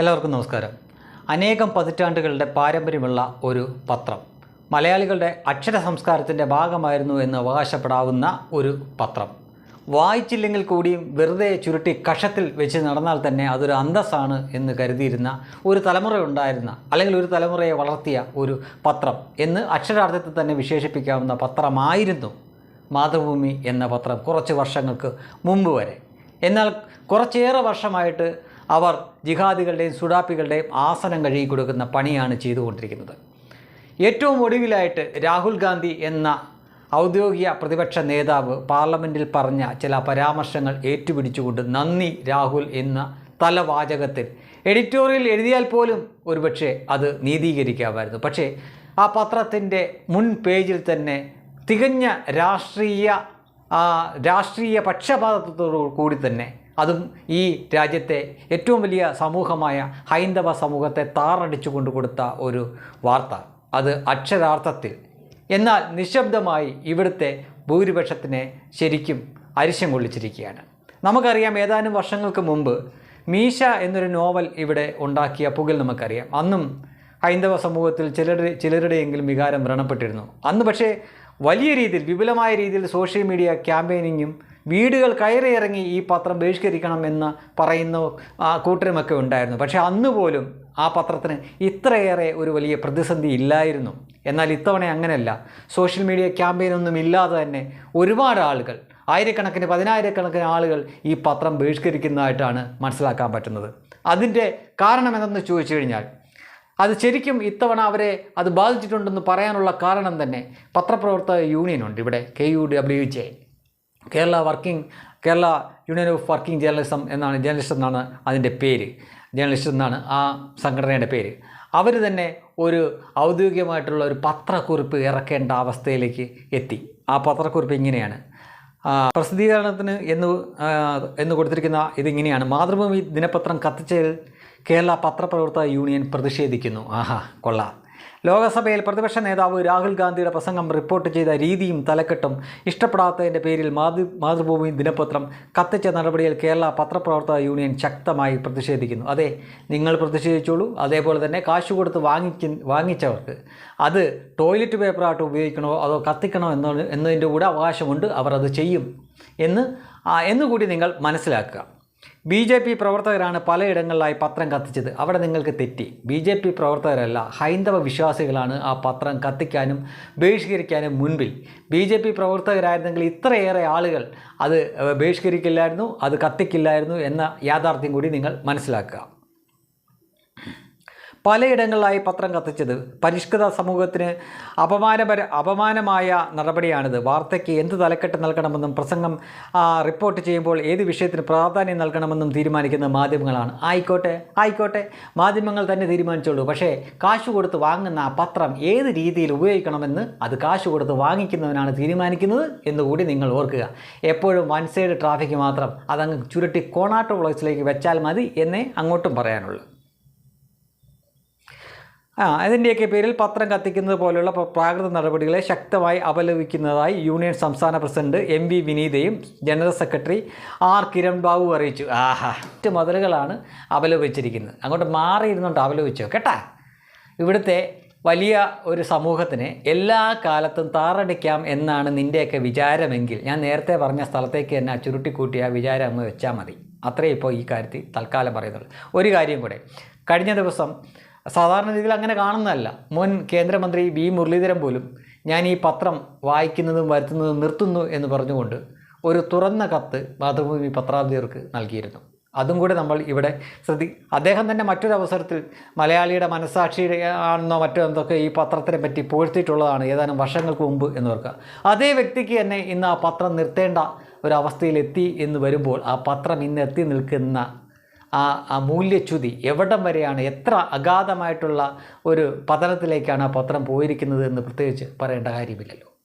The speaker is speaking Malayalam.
എല്ലാവർക്കും നമസ്കാരം. അനേകം പതിറ്റാണ്ടുകളുടെ പാരമ്പര്യമുള്ള ഒരു പത്രം. മലയാളികളുടെ അക്ഷര സംസ്കാരത്തിന്റെ ഭാഗമായിരുന്നു എന്ന് അവകാശപ്പെടാവുന്ന ഒരു പത്രം. വായിച്ചില്ലെങ്കിൽ കൂടിയും വെറുതെ ചുരുട്ടി കഷത്തിൽ വെച്ച് നടന്നാൽ തന്നെ അതൊരു അന്തസ്സാണ് എന്ന് കരുതിയിരുന്ന ഒരു തലമുറ ഉണ്ടായിരുന്ന അല്ലെങ്കിൽ ഒരു തലമുറയെ വളർത്തിയ ഒരു പത്രം എന്ന് അക്ഷരാർത്ഥത്തിൽ തന്നെ വിശേഷിപ്പിക്കാവുന്ന പത്രമായിരുന്നു മാതൃഭൂമി എന്ന പത്രം കുറച്ച് വർഷങ്ങൾക്ക് മുമ്പ് വരെ. എന്നാൽ കുറച്ചേറെ വർഷമായിട്ട് അവർ ജിഹാദികളുടെയും സുഡാപ്പികളുടെയും ആസനം കഴുകി കൊടുക്കുന്ന പണിയാണ് ചെയ്തുകൊണ്ടിരിക്കുന്നത്. ഏറ്റവും ഒടുവിലായിട്ട് രാഹുൽ ഗാന്ധി എന്ന ഔദ്യോഗിക പ്രതിപക്ഷ നേതാവ് പാർലമെന്റിൽ പറഞ്ഞ ചില പരാമർശങ്ങൾ ഏറ്റുപിടിച്ചുകൊണ്ട് നന്ദി രാഹുൽ എന്ന തലവാചകത്തിൽ. എഡിറ്റോറിയൽ എഴുതിയാൽ പോലും ഒരുപക്ഷെ അത് നീതീകരിക്കാമായിരുന്നു. പക്ഷേ ആ പത്രത്തിന്റെ മുൻ പേജിൽ തന്നെ തികഞ്ഞ രാഷ്ട്രീയ രാഷ്ട്രീയ പക്ഷപാതത്തോടു കൂടി തന്നെ അതും ഈ രാജ്യത്തെ ഏറ്റവും വലിയ സമൂഹമായ ഹൈന്ദവ സമൂഹത്തെ താറടിച്ചു കൊണ്ടു കൊടുത്ത ഒരു വാർത്ത. അത് അക്ഷരാർത്ഥത്തിൽ. എന്നാൽ നിശബ്ദമായി ഇവിടുത്തെ ഭൂരിപക്ഷത്തിനെ ശരിക്കും അരിശം കൊള്ളിച്ചിരിക്കുകയാണ്. നമുക്കറിയാം ഏതാനും വർഷങ്ങൾക്ക് മുമ്പ് മീശ എന്നൊരു നോവൽ ഇവിടെ ഉണ്ടാക്കിയ പുകൽ നമുക്കറിയാം. അന്നും ഹൈന്ദവ സമൂഹത്തിൽ ചിലരുടെ ചിലരുടെയെങ്കിലും വികാരം വ്രണപ്പെട്ടിരുന്നു. അന്ന് പക്ഷേ വലിയ രീതിയിൽ വിപുലമായ രീതിയിൽ സോഷ്യൽ മീഡിയ ക്യാമ്പയിനിങ്ങും വീടുകൾ കയറിയിറങ്ങി ഈ പത്രം ബഹിഷ്കരിക്കണമെന്ന് പറയുന്ന കൂട്ടരുമൊക്കെ ഉണ്ടായിരുന്നു. പക്ഷേ അന്ന് പോലും ആ പത്രത്തിന് ഇത്രയേറെ ഒരു വലിയ പ്രതിസന്ധി ഇല്ലായിരുന്നു. എന്നാൽ ഇത്തവണ അങ്ങനെയല്ല. സോഷ്യൽ മീഡിയ ക്യാമ്പയിനൊന്നും ഇല്ലാതെ തന്നെ ഒരുപാട് ആളുകൾ ആയിരക്കണക്കിന് പതിനായിരക്കണക്കിന് ആളുകൾ ഈ പത്രം ബഹിഷ്കരിക്കുന്നതായിട്ടാണ് മനസ്സിലാക്കാൻ പറ്റുന്നത്. അതിന്റെ കാരണം എന്തെന്ന് ചോദിച്ചു കഴിഞ്ഞാൽ അത് ശരിക്കും ഇത്തവണ അവരെ അത് ബാധിച്ചിട്ടുണ്ടെന്ന് പറയാനുള്ള കാരണം തന്നെ പത്രപ്രവർത്തക യൂണിയനുണ്ട് ഇവിടെ K U W J. Kerala working Kerala union of working journalism എന്നാണ് ജേർണലിസ്റ്റ് എന്നാണ് അതിന്റെ പേര്. ജേർണലിസ്റ്റ് എന്നാണ് ആ സംഘടനയുടെ പേര്. അവർ തന്നെ ഒരു ഔദ്യോഗികമായിട്ടുള്ള ഒരു പത്രക്കുറിപ്പ് ഇറക്കേണ്ട അവസ്ഥയിലേക്ക് എത്തി. ആ പത്രക്കുറിപ്പ് ഇങ്ങനെയാണ്. പ്രസിദ്ധീകരണത്തിന് എന്ന് എന്ന് കൊടുത്തിരിക്കുന്ന ഇതിങ്ങനെയാണ്. മാതൃഭൂമി ദിനപത്രം കത്തിച്ചതിൽ കേരള പത്രപ്രവർത്തക യൂണിയൻ പ്രതിഷേധിക്കുന്നു. ആഹാ കൊള്ളാം. ലോകസഭയിൽ പ്രതിപക്ഷ നേതാവ് രാഹുൽ ഗാന്ധിയുടെ പ്രസംഗം റിപ്പോർട്ട് ചെയ്ത രീതിയും തലക്കെട്ടും ഇഷ്ടപ്പെടാത്തതിന്റെ പേരിൽ മാതൃ മാതൃഭൂമി ദിനപത്രം കത്തിച്ച നടപടിയിൽ കേരള പത്രപ്രവർത്തക യൂണിയൻ ശക്തമായി പ്രതിഷേധിക്കുന്നു. അതെ നിങ്ങൾ പ്രതിഷേധിച്ചോളൂ. അതേപോലെ തന്നെ കാശ് കൊടുത്ത് വാങ്ങിക്ക വാങ്ങിച്ചവർക്ക് അത് ടോയ്ലറ്റ് പേപ്പറായിട്ട് ഉപയോഗിക്കണോ അതോ കത്തിക്കണോ എന്നോ എന്നതിന്റെ കൂടെ അവകാശമുണ്ട്. അവർ അത് ചെയ്യും എന്ന് എന്നുകൂടി നിങ്ങൾ മനസ്സിലാക്കുക. ബി ജെ പി പ്രവർത്തകരാണ് പലയിടങ്ങളിലായി പത്രം കത്തിച്ചത്. അവിടെ നിങ്ങൾക്ക് തെറ്റി. ബി ജെ പി പ്രവർത്തകരല്ല ഹൈന്ദവ വിശ്വാസികളാണ് ആ പത്രം കത്തിക്കാനും ബഹിഷ്കരിക്കാനും മുൻപിൽ. ബി ജെ പി പ്രവർത്തകരായിരുന്നെങ്കിൽ ഇത്രയേറെ ആളുകൾ അത് ബഹിഷ്കരിക്കില്ലായിരുന്നു അത് കത്തിക്കില്ലായിരുന്നു എന്ന യാഥാർത്ഥ്യം കൂടി നിങ്ങൾ മനസ്സിലാക്കുക. പലയിടങ്ങളിലായി പത്രം കത്തിച്ചത് പരിഷ്കൃത സമൂഹത്തിന് അപമാനപര അപമാനമായ നടപടിയാണിത്. വാർത്തയ്ക്ക് എന്ത് തലക്കെട്ട് നൽകണമെന്നും പ്രസംഗം റിപ്പോർട്ട് ചെയ്യുമ്പോൾ ഏത് വിഷയത്തിന് പ്രാധാന്യം നൽകണമെന്നും തീരുമാനിക്കുന്ന മാധ്യമങ്ങളാണ്. ആയിക്കോട്ടെ ആയിക്കോട്ടെ. മാധ്യമങ്ങൾ തന്നെ തീരുമാനിച്ചോളൂ. പക്ഷേ കാശ് കൊടുത്ത് വാങ്ങുന്ന ആ പത്രം ഏത് രീതിയിൽ ഉപയോഗിക്കണമെന്ന് അത് കാശ് കൊടുത്ത് വാങ്ങിക്കുന്നവനാണ് തീരുമാനിക്കുന്നത് എന്നുകൂടി നിങ്ങൾ ഓർക്കുക. എപ്പോഴും വൺ സൈഡ് ട്രാഫിക് മാത്രം അതങ്ങ് ചുരുട്ടി കോണാട്ട് വ്ളോഗ്സിലേക്ക് വെച്ചാൽ മതി എന്നേ അങ്ങോട്ടും പറയാനുള്ളൂ. ആ അതിന്റെയൊക്കെ പേരിൽ പത്രം കത്തിക്കുന്നത് പോലെയുള്ള പ്രാകൃത നടപടികളെ ശക്തമായി അപലപിക്കുന്നതായി യൂണിയൻ സംസ്ഥാന president M V വിനീതയും general secretary R Kiran Babu അറിയിച്ചു. ആഹാ മറ്റ് മുതലുകളാണ് അപലപിച്ചിരിക്കുന്നത്. അങ്ങോട്ട് മാറിയിരുന്നുണ്ട് അപലപിച്ചോ കേട്ടാ? ഇവിടുത്തെ വലിയ ഒരു സമൂഹത്തിന് എല്ലാ കാലത്തും താറടിക്കാം എന്നാണ് നിന്റെയൊക്കെ വിചാരമെങ്കിൽ ഞാൻ നേരത്തെ പറഞ്ഞ സ്ഥലത്തേക്ക് തന്നെ ചുരുട്ടിക്കൂട്ടി ആ വിചാരം അങ്ങ് വെച്ചാൽ മതി. അത്രേ ഇപ്പോൾ ഈ കാര്യത്തിൽ തൽക്കാലം പറയുന്നുള്ളൂ. ഒരു കാര്യം കൂടെ. കഴിഞ്ഞ ദിവസം സാധാരണ രീതിയിൽ അങ്ങനെ കാണുന്നതല്ല. മുൻ കേന്ദ്രമന്ത്രി വി മുരളീധരൻ പോലും ഞാൻ ഈ പത്രം വായിക്കുന്നതും വരുത്തുന്നതും നിർത്തുന്നു എന്ന് പറഞ്ഞുകൊണ്ട് ഒരു തുറന്ന കത്ത് മാതൃഭൂമി പത്രാധിപർക്ക് നൽകിയിരുന്നു. അതും കൂടെ നമ്മൾ ഇവിടെ ശ്രദ്ധി അദ്ദേഹം തന്നെ മറ്റൊരു അവസരത്തിൽ മലയാളിയുടെ മനസ്സാക്ഷിയുടെ ആണെന്നോ മറ്റോ എന്തൊക്കെ ഈ പത്രത്തിനെ പറ്റി പുകഴ്ത്തിയിട്ടുള്ളതാണ് ഏതാനും വർഷങ്ങൾക്ക് മുമ്പ് എന്ന് ഓർക്കുക. അതേ വ്യക്തിക്ക് തന്നെ ഇന്ന് ആ പത്രം നിർത്തേണ്ട ഒരവസ്ഥയിലെത്തി എന്ന് വരുമ്പോൾ ആ പത്രം ഇന്ന് എത്തി നിൽക്കുന്ന ആ ആ മൂല്യച്യുതി എവിടം വരെയാണ്? എത്ര അഗാധമായിട്ടുള്ള ഒരു പതനത്തിലേക്കാണ് ആ പത്രം പോയിരിക്കുന്നത് എന്ന് പ്രത്യേകിച്ച് പറയേണ്ട കാര്യമില്ലല്ലോ.